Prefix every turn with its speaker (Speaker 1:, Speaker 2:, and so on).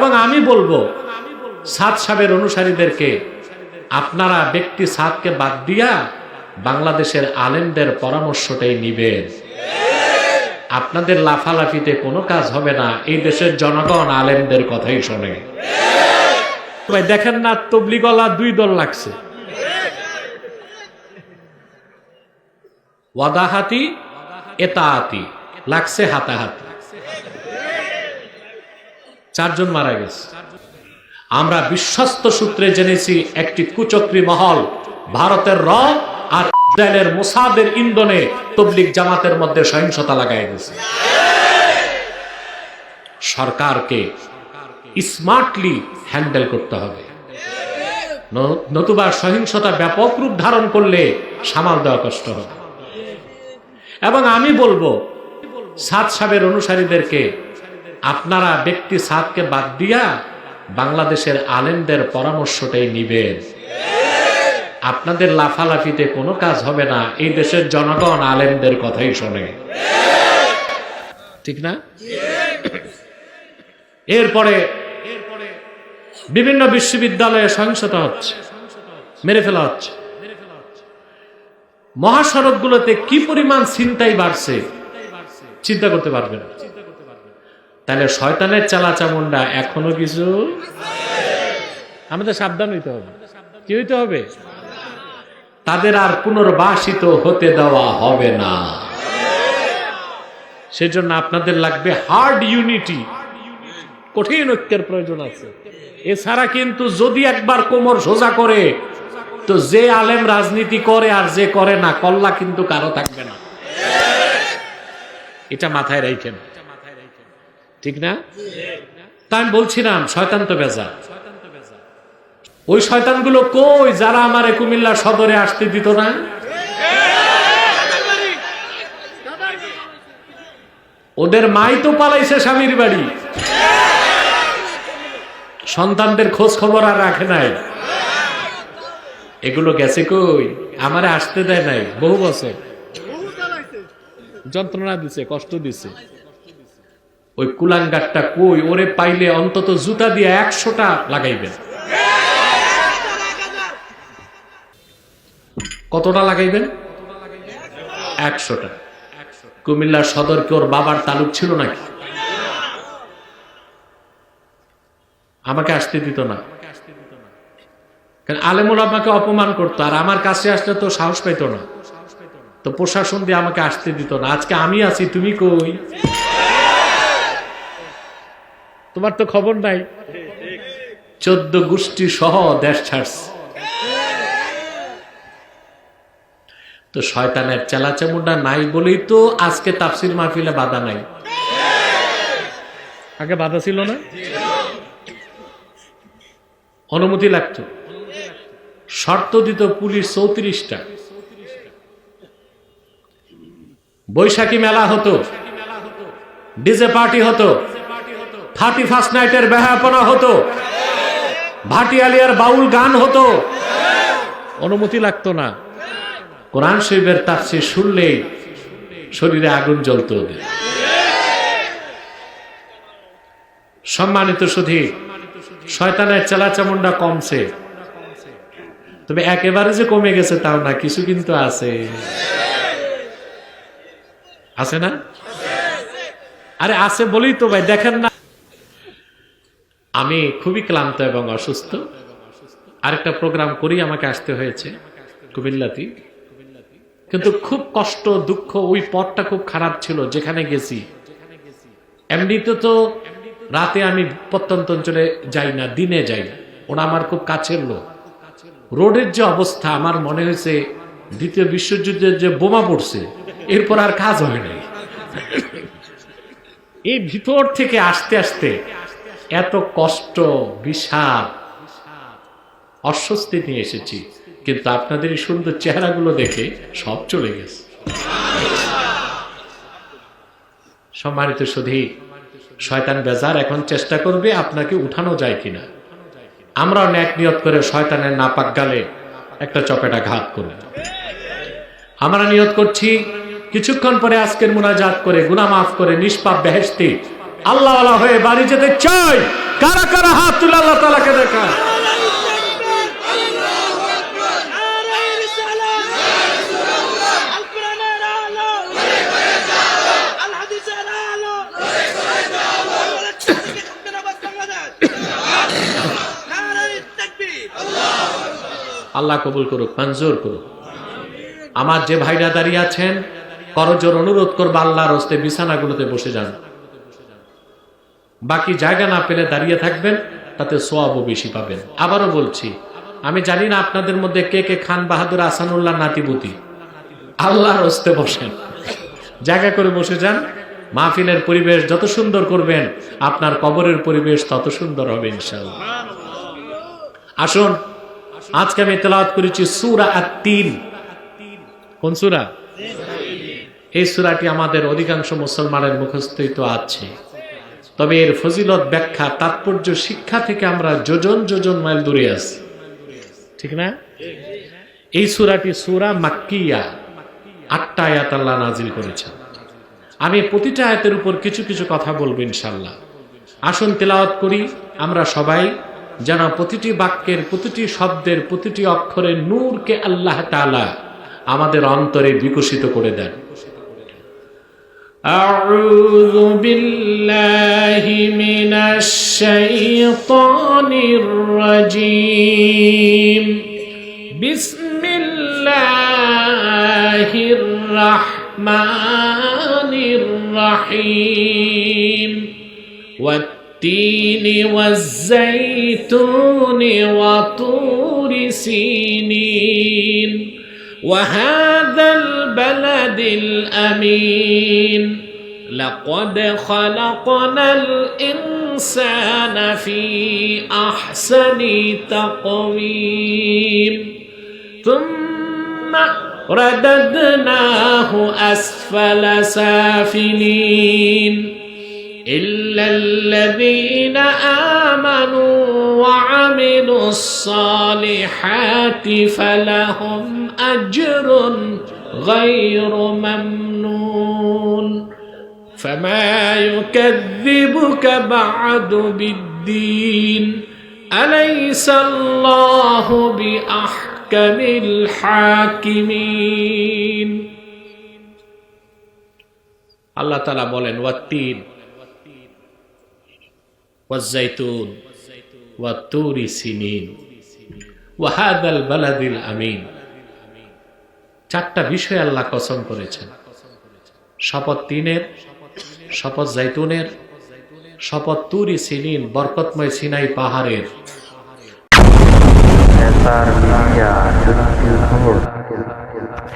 Speaker 1: এবং আমি বলব, সাত সাবের অনুসারীদেরকে, আপনারা ব্যক্তি সাতকে বাদ দিয়া বাংলাদেশের আলেমদের পরামর্শটাই নিবেন। আপনাদের লাফালাফিতে কোনো কাজ হবে না, এই দেশের জনগণ আলেমদের কথাই শোনে। ভাই, দেখেন না, তবলিগলা দুই দল লাগছে। ওয়াদাহাতি, এতাহাতি, লাগছে হাতাহাতি। চারজন মারা গেছে। আমরা বিশ্বস্ত সূত্রে জেনেছি, একটি কুচক্রী মহল ভারতের র আর ইসরায়েলের মোসাদের ইন্ধনে তবলিক জামাতের মধ্যে সহিংসতা লাগাই দিয়েছে। সরকারকে স্মার্টলি হ্যান্ডেল করতে হবে। নতুবা সহিংসতা ব্যাপক রূপ ধারণ করলে সামাল দেওয়া কষ্ট হবে। এবং আমি বলব সাত সাবের অনুসারীদেরকে আপনারা ব্যক্তি সাদকে বাদ দিয়া বাংলাদেশের আলেমদের পরামর্শটাই নিবেন। আপনাদের লাফালাফিতে কোনো কাজ হবে না, এই দেশের জনগণ আলেমদের কথাই শোনে। ঠিক না? এরপরে বিভিন্ন বিশ্ববিদ্যালয়ে সহিংসতা হচ্ছে, মেরে ফেলা হচ্ছে। মহাসড়কগুলোতে কি পরিমাণ চিন্তাই বাড়ছে, চিন্তা করতে পারবেন তাহলে শয়তানের চালা চামুন্ডা এখনও কিছু? আমাদের সাবধান হইতে হবে। কি হইতে হবে? তাদের আর পুনর্বাসিত হতে দেওয়া হবে না। সেজন্য আপনাদের লাগবে হার্ড ইউনিটি কঠিন ঐক্যের প্রয়োজন আছে। এছাড়া কিন্তু যদি একবার কোমর সোজা করে তো যে আলেম রাজনীতি করে আর যে করে না কল্লা কিন্তু কারও থাকবে না। এটা মাথায় রাখেন ঠিক না? তা আমি বলছিলাম শয়তান তো বেজা ওই শয়তানগুলো কই যারা আমার কুমিল্লা সদরে আসতে দিত না? ওদের মাই তো পালাইছে স্বামীর বাড়ি। সন্তানদের খোঁজ খবর আর রাখে নাই। এগুলো গেছে কই? আমারে আসতে দেয় নাই। বহু বছর। যন্ত্রণা দিছে কষ্ট দিছে। ওই কুলাঙ্গারটা কই? ওরে পাইলে অন্তত জুতা দিয়ে একশোটা লাগাইবেন। কতটা লাগাইবেন? একশোটা। কুমিল্লার সদর কি ওর বাবার তালুক ছিল নাকি? আমাকে আসতে দিত না। আলেমুল আমাকে অপমান করতো, আর আমার কাছে আসলে তো সাহস পাইতো না। তো প্রশাসন দিয়ে আমাকে আসতে দিত না। আজকে আমি আছি, তুমি কই? তোমার তো খবর নাই। চোদ্দ গোষ্ঠী সহ দেশ ছাড়ছে। তো শয়তানের চেলাচামুন্ডা নাই বলেই তো আজকে তাফসির মাহফিলে বাধা নাই। আগে বাধা ছিল না? অনুমতি লাগতো। শর্ত দিত পুলিশ চৌত্রিশটা। বৈশাখী মেলা হতো। ডিজে পার্টি হতো। থার্টি ফার্স্ট নাইটের বেহাপনা হতো। ভাটিয়ালিয়ার বাউল গান হতো। অনুমতি লাগতো না। কোরআন শরীফের তাফসির শুনলেই শরীরে আগুন জ্বলতো সম্মানিত সুধী, শয়তানের চেলাচামুন্ডা কমছে। তবে একেবারে যে কমে গেছে তাও না, কিছু কিন্তু আছে। আছে না? আরে আছে বলেই তো ভাই, দেখেন না আমি খুবই ক্লান্ত এবং অসুস্থ। আরেকটা প্রোগ্রাম করি, আমাকে আসতে হয়েছে কুমিল্লাতি কিন্তু খুব কষ্ট, দুঃখ, ওই পথটা খুব খারাপ ছিল, যেখানে গেছি। এমনিতে তো রাতে আমি প্রত্যন্ত অঞ্চলে যাই না, দিনে যাই। ওরা আমার খুব কাছের লোক। রোডের যে অবস্থা, আমার মনে হয়েছে দ্বিতীয় বিশ্বযুদ্ধের যে বোমা পড়ছে, এরপর আর কাজ হয় নাই। এই ভিতর থেকে আসতে আসতে এত কষ্ট, বিষাদ, অস্বস্তি নিয়ে এসেছি। কিন্তু আপনাদের এই সুন্দর চেহারাগুলো দেখে সব চলে গেছে। সম্মানিত সুধী, শয়তান বেজার এখন চেষ্টা করবে আপনাকে উঠানো যায় কিনা। আমরা ন্যাক নিয়ত করে শয়তানের নাপাক গালে একটা চপেটা ঘাত করব আমরা নিয়ত করছি, কিছুক্ষণ পরে আজকের মুনাজাত করে, গুনাহ মাফ করে, নিষ্পাপ বেহেস্তি আল্লাহ হয়ে বাড়ি যেতে চাই। কারা কারা হাত তুলে আল্লাহ তালাকে
Speaker 2: দেখায়
Speaker 1: আল্লাহ কবুল করুক, মঞ্জুর করুক। আমার যে ভাইরা দাঁড়িয়ে আছেন, করজোর অনুরোধ করব আল্লাহর হস্তে বিছানাগুলোতে বসে যান। বাকি জায়গা না পেলে দাঁড়িয়ে থাকবেন, তাতে সোয়াবও বেশি পাবেন। আবারও বলছি, আমি জানি না আপনাদের মধ্যে কে কে খান বাহাদুর, আসানুল্লাহ নাতিবুতি আল্লাহর হস্তে বসেন। জায়গা করে বসে যান। মাহফিলের পরিবেশ যত সুন্দর করবেন, আপনার কবরের পরিবেশ তত সুন্দর হবে ইনশাল্লাহ আসুন, আজকে আমি তেলাওয়াত করেছি সুরা আর তিন কোন সুরা? এই সুরাটি আমাদের অধিকাংশ মুসলমানের মুখস্থিত আছে। তবে এর ফজিলত ব্যাখ্যা, তাৎপর্য শিক্ষা থেকে আমরা যোজন যোজন মাইল দূরে আছি। ঠিক না? এই সুরাটি সুরা মাক্কিয়া, আটটা আয়াত আল্লাহ নাজিল করেছেন। আমি প্রতিটা আয়াতের উপর কিছু কিছু কথা বলব ইনশাল্লাহ আসুন তেলাওয়াত করি, আমরা সবাই যেন প্রতিটি বাক্যের, প্রতিটি শব্দের, প্রতিটি অক্ষরের নূরকে আল্লাহ তালা আমাদের অন্তরে বিকশিত করে দেন। أعوذ بالله من الشيطان الرجيم. بسم الله الرحمن الرحيم. والتين والزيتون وطور سينين. وهذا البلد الأمين. لقد خلقنا الإنسان في أحسن تقويم. ثم رددناه أسفل سافلين. إلا الذين آمنوا وعملوا الصالحات فلهم أجر غير ممنون فما يكذبك بعد بالدين أليس الله بأحكم الحاكمين আল্লাহ তালা বলেন ওয়াত্তিন ওয়াজ্জাইতুন চারটা বিষয় আল্লাহ কসম করেছেন। শপথ তিনের, শপথ জাইতুনের, শপথ তুরি সিনিন, বরকতময় সিনাই পাহাড়ের।
Speaker 3: 24